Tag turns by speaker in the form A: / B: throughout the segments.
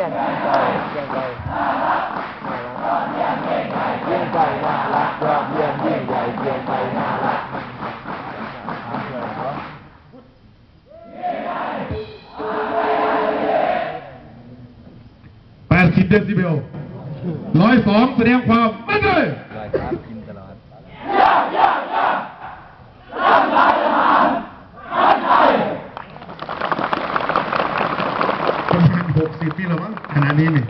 A: ย่งใจแย่งใจน่ารักเยี่ยงใจน่ารักยอดเยี่ยมยิ่งใหญ่เยี่ยงใจน่ารัก
B: แปดสิบเดซิเบลร้อยสองแสดงความมั่นใจ
A: รอยครับกินตลอด
B: ประมาณหก สิบนี่หรอมั้งขนาดนี้นี่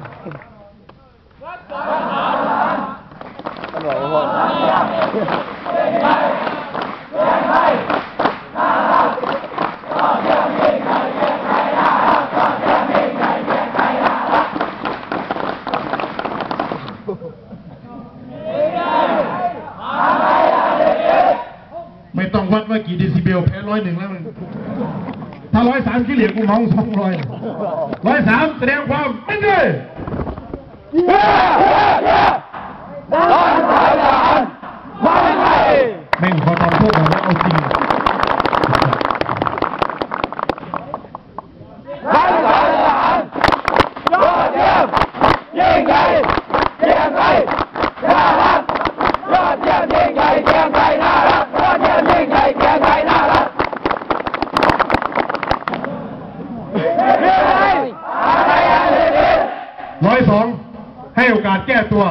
A: ตำรวจพวก
B: ไม่ต้องวัดว่ากี่เดซิเบลแพ้ร้อยหนึ่งแล้วมัน ถ้าร้อยสามขี้เหลียกูเมาสองร้อยร้อยสามแสดงความมั่นใจแม่งพอตอนพวกเราแล้วเอาจริง ร้อยสองให้โอกาสแก้ตัว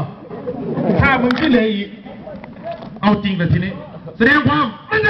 B: ถ้ามึงขี้เหลยอีก เอาจริงแบบทีนี้ แสดงความไมั่นใจ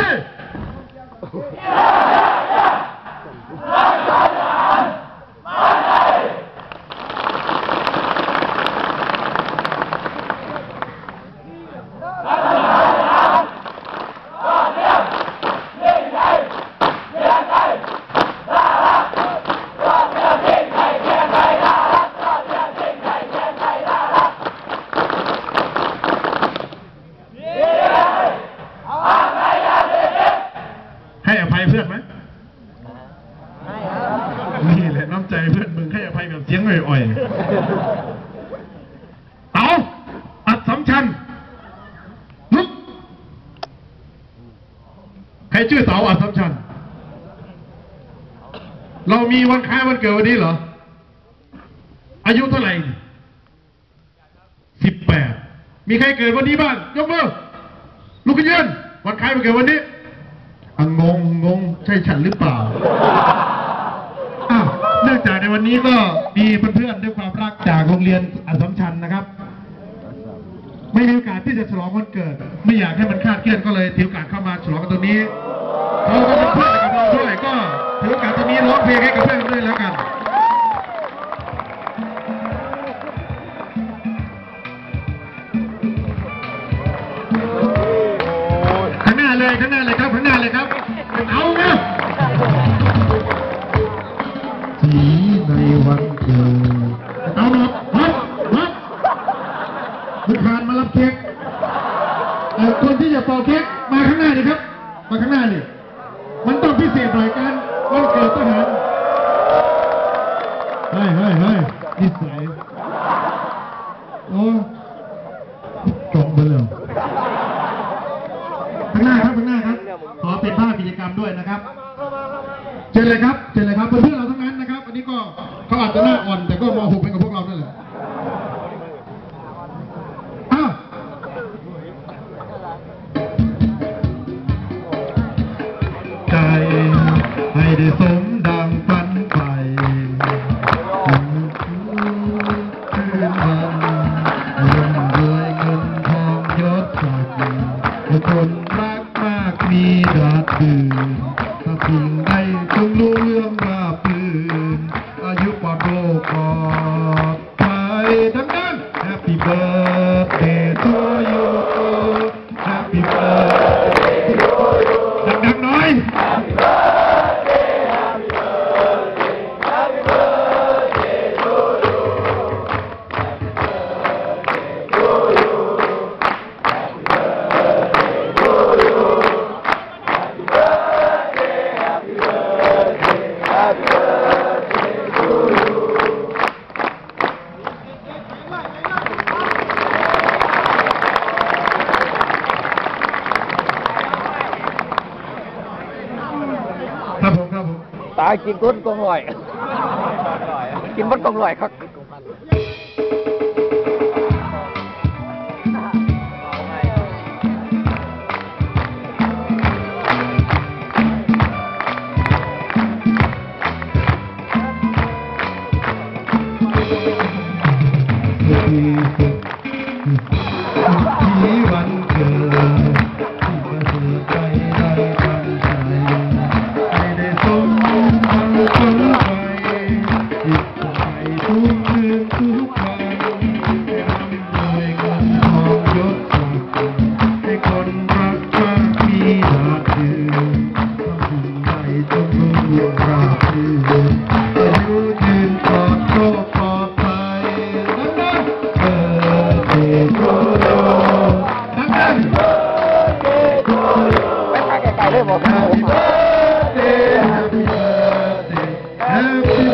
B: ให้อภัยเพื่อนไหมนี่แหละน้ำใจเพื่อนมึงให้อภัยแบบเสียงอ่อยๆ เอาอัดสำชัญลุกใครชื่อเต๋าอัดสำชัญเรามีวันคล้ายวันเกิดวันนี้เหรอ อายุเท่าไหร่สิบแปดมีใครเกิดวันนี้บ้างยกมือลุกขึ้นยืนวันคล้ายวันเกิดวันนี้อะงงงงใช่ฉันหรือเปล่า เนื่องจากในวันนี้ก็มีเพื่อนๆด้วยความรักจากโรงเรียนอัสสัมชัญนะครับ ไม่มีโอกาสที่จะฉลองวันเกิด ไม่อยากให้มันคาดเคลื่อนก็เลยถือโอกาสเข้ามาฉลองกันตรงนี้เขาก็เป็นเพื่อนกับเราด้วยก็ถือโอกาสตรงนี้ร้องเพลงให้กับเพื่อนด้วยแล้วกัน อ่อคนที่จะเป่าเค้กมาข้างหน้าดิครับ มาข้างหน้าดิมันต้องพิเศษหน่อยการวันเกิดทหารเฮ้ยเฮ้ยเฮ้ยนิสัยโอ้จบไปแล้วข้างหน้าครับข้างหน้าครับ ขอเป็นภาพกิจกรรมด้วยนะครับเชิญเลยครับเชิญเลยครับเพื่อนๆเราทั้งนั้นนะครับ อันนี้ก็เขาอาจจะหน้าอ่อนแต่ก็มหกเป็นกับพวกเรานั่นแหละ กินก้น
A: กองลอย กินมดกองลอยครับ
B: Happy